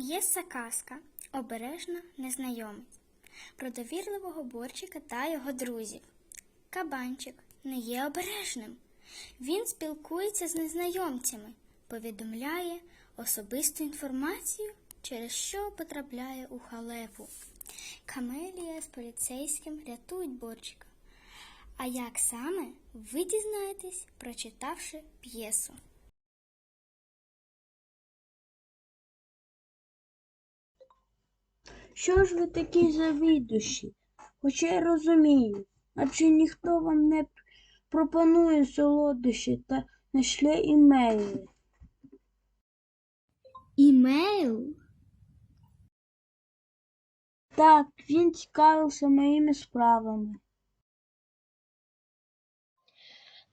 П'єса казка Обережно незнайомець про довірливого борчика та його друзів. Кабанчик не є обережним. Він спілкується з незнайомцями, повідомляє особисту інформацію, через що потрапляє у халепу. Камелія з поліцейським рятують борчика. А як саме ви дізнаєтесь, прочитавши п'єсу. Що ж ви такі завідущі? Хоча й розумію, адже ніхто вам не пропонує солодощі та не шле імейли. Імейл? Так, він цікавився моїми справами.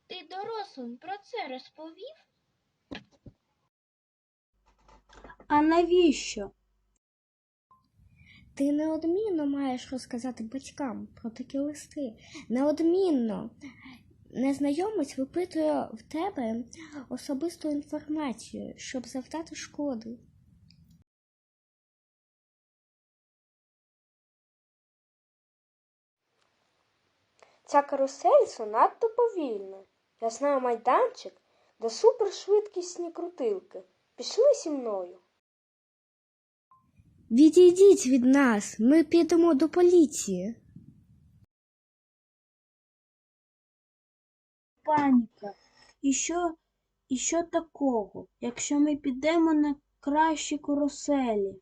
Ти дорослим про це розповів? А навіщо? Ти неодмінно маєш розказати батькам про такі листи. Неодмінно. Незнайомець випитує в тебе особисту інформацію, щоб завдати шкоди. Ця карусель занадто повільна. Я знаю майданчик, де супершвидкісні крутилки. Пішли зі мною. Відійдіть від нас, ми підемо до поліції. Паніка. І що, і що такого, якщо ми підемо на кращі каруселі?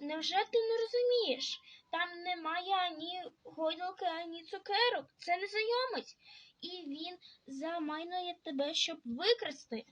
Невже ти не розумієш? Там немає ані гойдалки, ані цукерок. Це незнайомець. І він замайнує тебе, щоб викрасти.